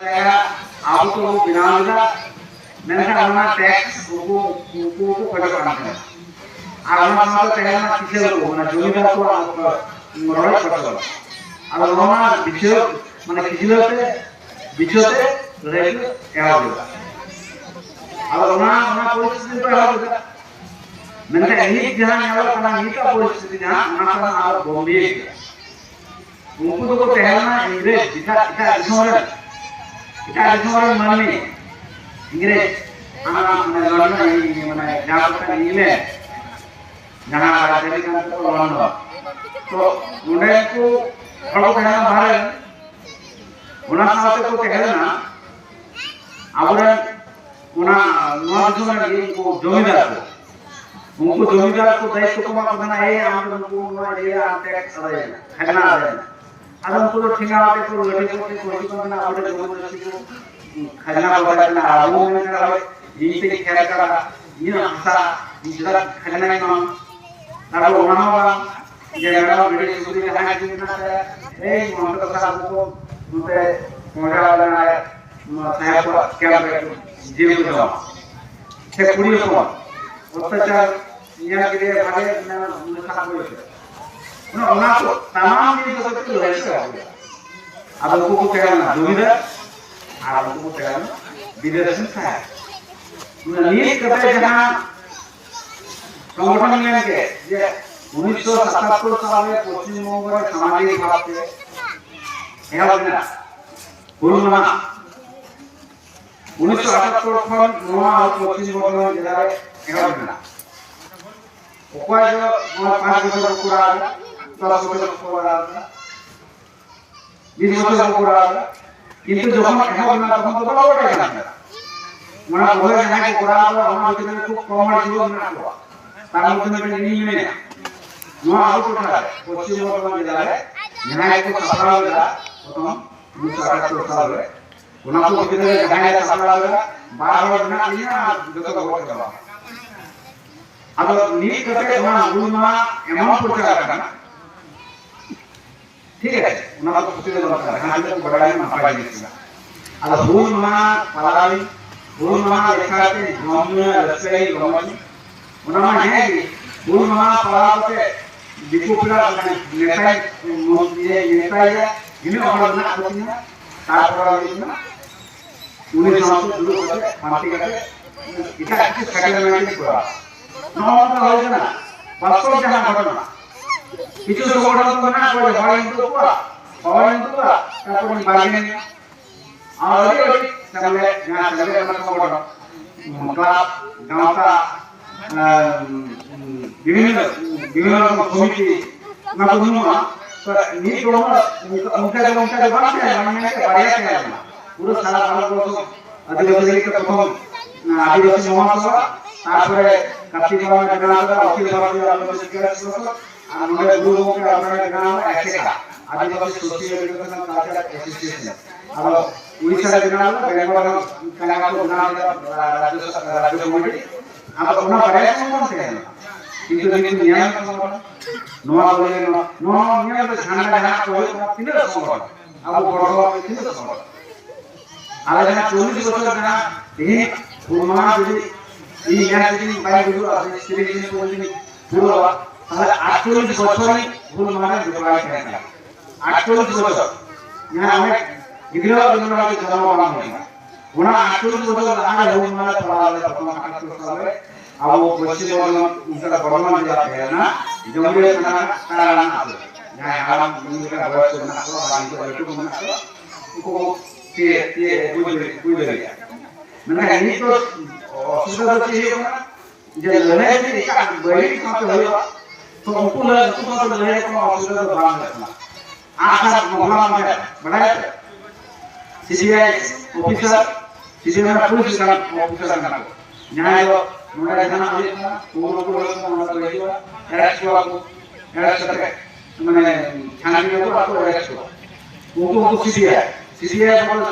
आप तो वो बिना होगा मैंने कहा हमारा टैक्स उनको उनको को खड़ा करना है आप हमारा तो कहे ना किसी को होना जमीदार को आप मरोड़ पड़ता है अब हमारा बिचो दिसोरन इटा दिसोरन माननी इंग्रेज आना माने लंदन माने जहां पर इंग्लैंड जहां राजधानी का तो लंदन तो उन्हें को हड़ो कहना बाहर उना साथे को कहना आवरे उना नवा दिसोरन ये को जमींदार को उनको जमींदार को এখন পুরো ঠেঙাওয়াতে পুরো রেডি করতে করতে করবে না, আমাদের জবরদস্তি খাজনা বলার না আবু মেনে হবে। জিনিসে খেলা করা ইন আশা ইসরা খাজনা না তারপর ওনা হওয়া যে আমরা রেডি করতে হ্যাঁ দিন না এই মন্ত্র সাহেব তো মতে মোটা वाला না সাহেব ক্যাম্প জিয়ে বুঝো সে কুড়ি রকম অত্যাচার ইয়া গিয়ে ভাগে না মুখা করেছে। उनको तमाम चीज को सबके लगाई से अब लोगों को क्या करना जमीदार आप लोगों को क्या करना विदेशन का है नीट कते जहाँ संगठन में के ये उन्नीस सौ सतहत्तर साल में पश्चिम बंगाल सामाजिक भाव के क्या बोलना बोलना উনিশশো আটাত্তর খন নোয়া আর পশ্চিম বর্ধমান জেলায় এগারো জেলা উপায় পাঁচ বছর পুরা চলাচল করার না বিশ্বচল করার কিন্তু যখন এখন না তখন তো বড় ওটা না। মনে হয় এখানে করা হলো আমার জন্য খুব কম জীবন না হওয়া তার মধ্যে এটা নিয়ে। নেই নয়া আলোচনা পশ্চিমবঙ্গ জেলায় ন্যায়িক সাধারণ জেলা প্রথম দুশো আটাত্তর সাল। ওনাকে ভিতরে ন্যায়িক সাধারণ জেলা বারো দিন নিয়ে যত গল্প করা আবার নিয়ে কথা এমন প্রচার করা ঠিক আছে, ওনারা তো প্রতিদিন দরকার হ্যাঁ এটা তো বড়াই মাপাই দিচ্ছিল আর হুল মা পালাবি হুল মা লেখা আছে জমিয়া রসাই গমনি ওনারা হ্যাঁ কি? হুল মা পালাতে বিকুপলা মানে নেতাই মন্ত্রী নেতাই ইনি আমার না করতে না তারপর না, উনি সমস্ত শুরু করে মাটি কাটে এটা কিছু সেটেলমেন্ট করা নমতা হয়েছে না, বাস্তব জানা ঘটনা। কিছু সংগঠন করে হয় কিন্তু পুরা হয় কিন্তু পুরা তারপর বার্গেনিং আর ওই সামনে না সামনে আমরা সংগঠন ক্লাব গাঁওতা বিভিন্ন বিভিন্ন রকম সমিতি, না লীগের প্রথম আদিবাসী মহাসভা, তারপরে বাবা জেনারেল অখিল আর নয় গুরুমুখে আপনারা general একেকা Adivasi social education culture association আর Orissa general Bengal Canada general রাজ্য রাজ্য কমিটি, আমরা ওনা বাড়াই সংগঠন থেকে কিন্তু কিন্তু নিয়ম সংগঠন নোয়া বলে নোয়া নিয়ম তো ঝান্ডা ঝান্ডা করে তিনটা সংগঠন। আবু বড় তিনটা সংগঠন। আর এখানে চল্লিশ বছর যারা এই মা যদি এই ম্যাচ যদি বাইরে গুলো আছে সিরিজ যদি পুরো তাহলে আটচল্লিশ বছরে ভুল মানে বিধবাই থাকে আটচল্লিশ বছর यहाँ हमें विग्रह बनने के जन्म वाला नहीं है उन्हें आटूर को तो आगे लोग माना थोड़ा ले तो अपना आटूर को ले अब वो बच्चे और उनका बर्मन जाते हैं ना जंगले में ना कारण आते हैं यहाँ आराम उनके बच्चे में आते हैं आराम को बैठो में आते हैं उनको ये ये बुझे बुझे गया मैंने ये तो असुविधा तो चाहिए ना जब लड़ाई में एक बड़ी कहाँ पे हुआ तो उनको लगा उनको तो लड़ाई को ऑफिसर को बांध रखना आखिर मामला में बढ़ाया सीबीआई ऑफिसर सीबीआई में पुलिस का ऑफिसर का यहाँ जो नोड़ा थाना पुलिस का वो लोग को लोग को लोग को अरेस्ट हुआ को अरेस्ट करके मैंने छानबीन को आपको अरेस्ट हुआ उनको उनको सीबीआई सीबीआई बोले